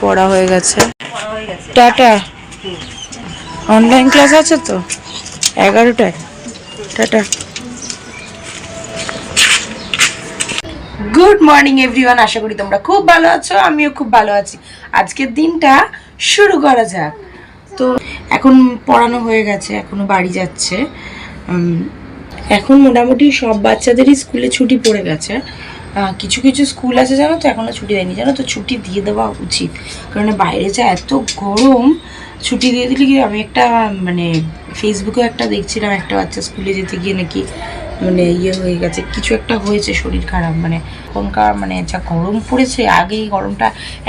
পড়া হয়ে গেছে। টাটা। অনলাইন ক্লাস আছে তো? এগারোটায়। টাটা। গুড মর্নিং এভরিওয়ান আশা করি তোমরা খুব ভালো আছো, আমিও খুব ভালো আছি। আজকের দিনটা শুরু করা যাক। তো এখন পড়ানো হয়ে গেছে, এখনও বাড়ি যাচ্ছে। এখন মোটামুটি সব বাচ্চাদেরই স্কুলে ছুটি পড়ে গেছে। কিছু কিছু স্কুল আছে জানো তো, এখনও ছুটি দেয়নি। জানো তো, ছুটি দিয়ে দেওয়া উচিত। কারণ বাইরে যা এত গরম, ছুটি দিয়ে দিলে কি আমি একটা মানে ফেসবুকে একটা দেখছিলাম, একটা বাচ্চা স্কুলে যেতে গিয়ে নাকি মানে ইয়ে হয়ে গেছে। কিছু একটা হয়েছে, শরীর খারাপ মানে এখনকার মানে যা গরম পড়েছে, আগে গরমটা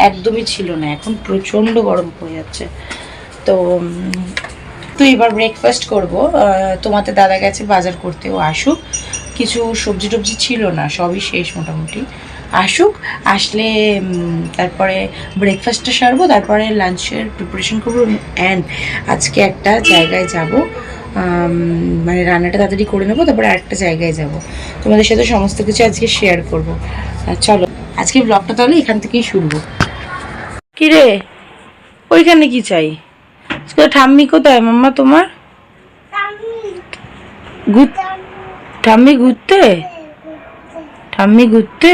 একদমই ছিল না। এখন প্রচণ্ড গরম পড়ে যাচ্ছে। তো তো এবার ব্রেকফাস্ট করব। তোমাদের দাদা গেছে বাজার করতে, ও আসুক। কিছু সবজি টবজি ছিল না সবই শেষ মোটামুটি। আসুক আসলে তারপরে ব্রেকফাস্টটা সারবো তারপরে লাঞ্চের প্রিপারেশন করব অ্যান্ড আজকে একটা জায়গায় যাব মানে রান্নাটা তাড়াতাড়ি করে নেব তারপরে আরেকটা জায়গায় যাব। তোমাদের সাথে সমস্ত কিছু আজকে শেয়ার করব। চলো আজকে ব্লগটা তাহলে এখান থেকেই শুরু। কি রে ওইখানে কি চাই? ঠাম্মি কোথায়? মাম্মা তোমার? ঘুর- ঠাম্মি ঘুরতে? ঠাম্মি ঘুরতে?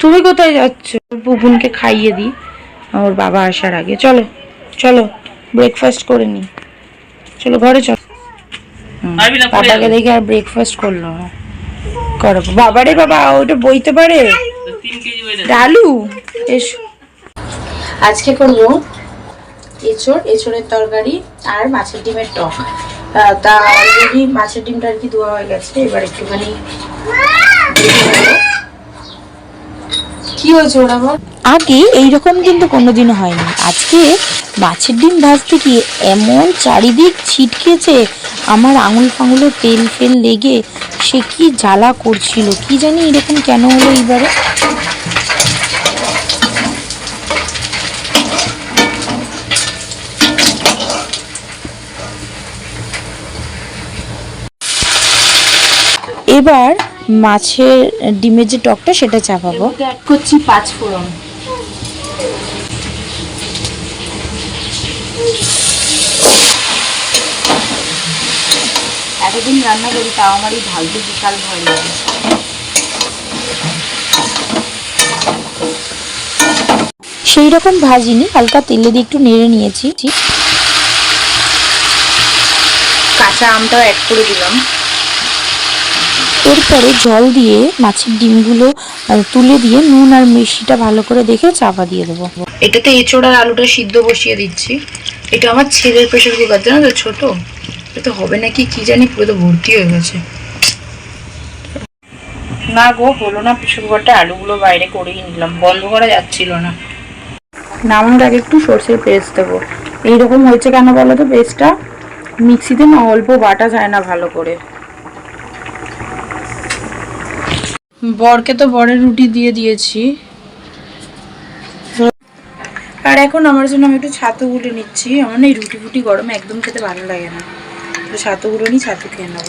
তুমি কোথায় যাচ্ছ? পুপুনকে খাইয়ে দিই। ওর বাবা আসার আগে। চলো চলো ব্রেকফাস্ট করে নি চলো ঘরে চলো। পাপাকে দেখে আর ব্রেকফাস্ট করল না। করো। বাবারে বাবা ওটা বইতে পারে? ডালু এসো। আজকে করব এঁচড় এঁচড়ের তরকারি আর মাছের ডিমের টক। তা অলরেডি মাছের ডিমটা আর কি ধোয়া হয়ে গেছে। এবার একটুখানি কি হয়েছে ওরা আগে এইরকম কিন্তু কোনোদিনও হয়নি। আজকে মাছের ডিম ভাজতে গিয়ে এমন চারিদিক ছিটকেছে, আমার আঙুল ফাঙুলে তেল ফেল লেগে সে কি জ্বালা করছিল, কি জানি এরকম কেন হলো এইবারে? এবার মাছের ডিমের যে টকটা সেটা চাপাবো। অ্যাড করছি পাঁচ ফোড়ন। এতদিন রান্না করি তাও আমার এই ঢালতে বিশাল ভয় লাগে। সেই রকম ভাজিনি হালকা তেলে দিয়ে একটু নেড়ে নিয়েছি। কাঁচা আমটাও অ্যাড করে দিলাম। এরপরে জল দিয়ে মাছের ডিমগুলো তুলে দিয়ে নুন আর মিষ্টিটা ভালো করে দেখে চাপা দিয়ে দেবো। এটাতে এঁচোড় আর আলুটা সিদ্ধ বসিয়ে দিচ্ছি। এটা আমার ছেলের প্রেশার কুকার জানো তো ছোট। এটা হবে নাকি কি জানি পুরো তো ভর্তি হয়ে গেছে। না গো হলো না প্রেশার কুকারটা আলুগুলো বাইরে করেই নিলাম বন্ধ করা যাচ্ছিল না। নামানোর আগে একটু সর্ষের পেস্ট দেবো। এইরকম হয়েছে কেন বলো তো পেস্টটা? মিক্সিতে না অল্প বাটা যায় না ভালো করে। বরকে তো বরের রুটি দিয়ে দিয়েছি। আর এখন আমার জন্য আমি একটু ছাতু গুলে নিচ্ছি। আমার না এই রুটি ফুটি গরমে একদম খেতে ভালো লাগে না। তো ছাতু গুলো নিই ছাতু খেয়ে নেব।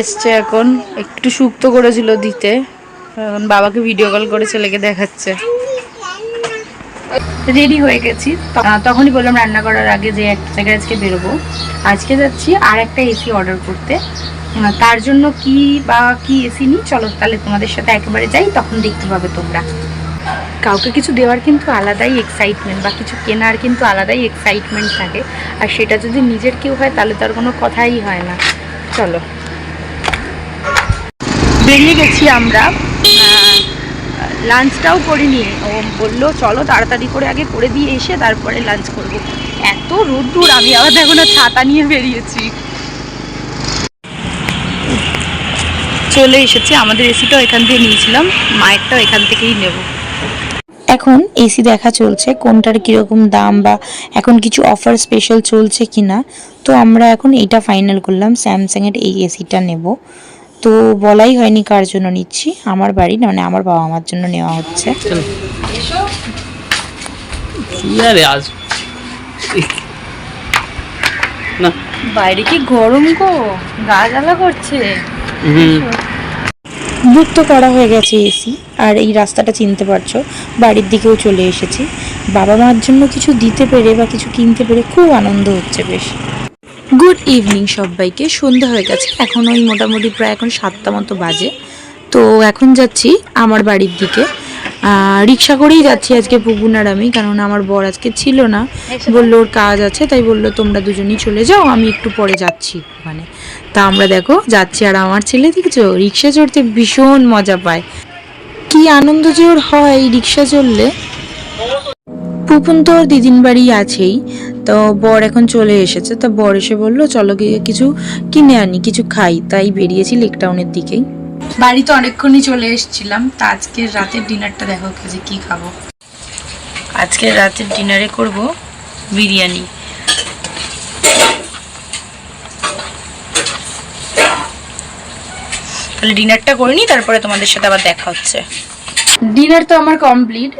এসছে এখন। একটু শুক্ত করেছিল দিতে। এখন বাবাকে ভিডিও কল করে ছেলেকে দেখাচ্ছে। রেডি হয়ে গেছি। তখনই বললাম রান্না করার আগে যে একটা জায়গায় আজকে বেরোবো। আজকে যাচ্ছি আর একটা এসি অর্ডার করতে। তার জন্য কি বা কি এসি নিই, চলো তাহলে তোমাদের সাথে একেবারে যাই, তখন দেখতে পাবে তোমরা। কাউকে কিছু দেওয়ার কিন্তু আলাদাই এক্সাইটমেন্ট বা কিছু কেনার কিন্তু আলাদাই এক্সাইটমেন্ট থাকে। আর সেটা যদি নিজের কেউ হয়, তাহলে তার কোনো কথাই হয় না। চলো। বেরিয়ে গেছি আমরা। লাঞ্চটাও করিনি। ও বলল, চলো তাড়াতাড়ি করে আগে করে দিয়ে এসে তারপরে লাঞ্চ করব। এত রোদ্দুর, আমি আবার দেখো না ছাতা নিয়ে বেরিয়েছি। চলে এসেছে, আমাদের এসিটাও এখান থেকে নিয়েছিলাম, মায়েরটাও এখান থেকেই নেব। এখন এসি দেখা চলছে, কোনটার কীরকম দাম বা এখন কিছু অফার স্পেশাল চলছে কিনা। তো আমরা এখন এইটা ফাইনাল করলাম স্যামসাংয়ের এই এসিটা নেব। তো বলাই হয়নি কার জন্য নিচ্ছি আমার বাড়ি মানে আমার বাবা মার জন্য নেওয়া হচ্ছে। বাইরে কি গরম গো? গা জ্বালা করছে। বুক তো করা হয়ে গেছে এসি আর এই রাস্তাটা চিনতে পারছ বাড়ির দিকেও চলে এসেছি। বাবা মার জন্য কিছু দিতে পেরে বা কিছু কিনতে পেরে খুব আনন্দ হচ্ছে বেশ। গুড ইভিনিং সবাইকে। সন্ধ্যা হয়ে গেছে। এখন ওই মোটামুটি প্রায় এখন সাতটা মতো বাজে। তো এখন যাচ্ছি আমার বাড়ির দিকে। রিক্সা করেই যাচ্ছি আজকে পুপুন আর আমি, কারণ আমার বর আজকে ছিল না। বলল ওর কাজ আছে, তাই বলল তোমরা দুজনেই চলে যাও, আমি একটু পরে যাচ্ছি ওখানে তা আমরা দেখো, যাচ্ছি আর আমার ছেলে দেখছ? রিক্সা চড়তে ভীষণ মজা পায়। কি আনন্দ যে ওর হয় রিক্সা চললে পুপুন তো ওর দিদিন বাড়ি আছেই। তো বর এখন চলে এসেছে তো বর এসে বলল চলো গিয়ে কিছু কিনে আনি কিছু খাই। তাই বেরিয়েছি লেক টাউনের দিকেই। বাড়িতে অনেকক্ষণই চলে এসেছিলাম তা আজকের রাতের ডিনারটা দেখো যে কি খাব। আজকের রাতের ডিনারে করব বিরিয়ানি। তাহলে ডিনারটা করে নিই তারপরে তোমাদের সাথে আবার দেখা হচ্ছে। ডিনার তো আমার কমপ্লিট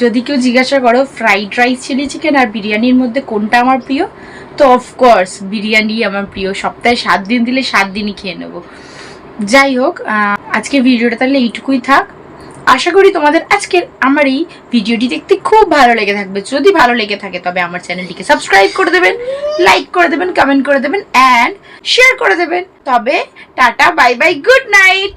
যদি কেউ জিজ্ঞাসা করো ফ্রাইড রাইস চিলি চিকেন আর বিরিয়ানির মধ্যে কোনটা আমার প্রিয়? তো অফকোর্স বিরিয়ানি আমার প্রিয়। সপ্তাহে সাত দিন দিলে সাত দিনই খেয়ে নেব। যাই হোক আহ, আজকের ভিডিওটা তাহলে এইটুকুই থাক। আশা করি তোমাদের আজকের আমার এই ভিডিওটি দেখতে খুব ভালো লেগে থাকবে। যদি ভালো লেগে থাকে তবে আমার চ্যানেলটিকে সাবস্ক্রাইব করে দেবেন লাইক করে দেবেন কমেন্ট করে দেবেন অ্যান্ড শেয়ার করে দেবেন। তবে tata bye bye good night